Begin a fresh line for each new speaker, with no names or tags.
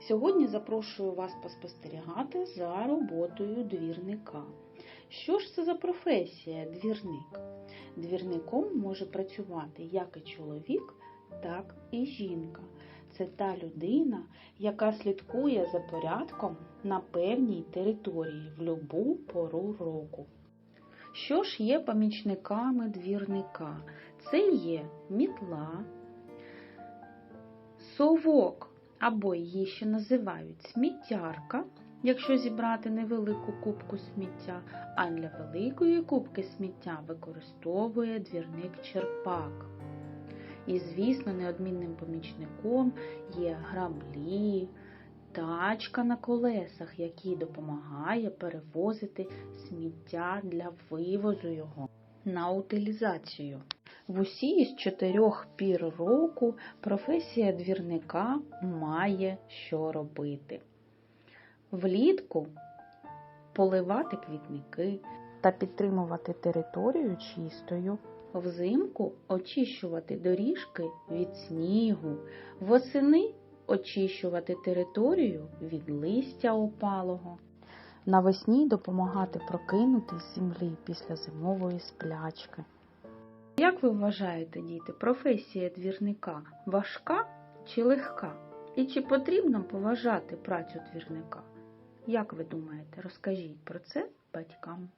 Сьогодні запрошую вас поспостерігати за роботою двірника. Що ж це за професія двірник? Двірником може працювати як і чоловік, так і жінка. Це та людина, яка слідкує за порядком на певній території в любу пору року. Що ж є помічниками двірника? Це є мітла, совок, або її ще називають сміттярка, якщо зібрати невелику кубку сміття, а для великої кубки сміття використовує двірник черпак. І, звісно, неодмінним помічником є граблі, тачка на колесах, який допомагає перевозити сміття для вивозу його на утилізацію. В усі із чотирьох пір року професія двірника має що робити. Влітку поливати квітники та підтримувати територію чистою. Взимку очищувати доріжки від снігу, восени очищувати територію від листя опалого. Навесні допомагати прокинути з землі після зимової сплячки. Як ви вважаєте, діти, професія двірника важка чи легка? І чи потрібно поважати працю двірника? Як ви думаєте, розкажіть про це батькам?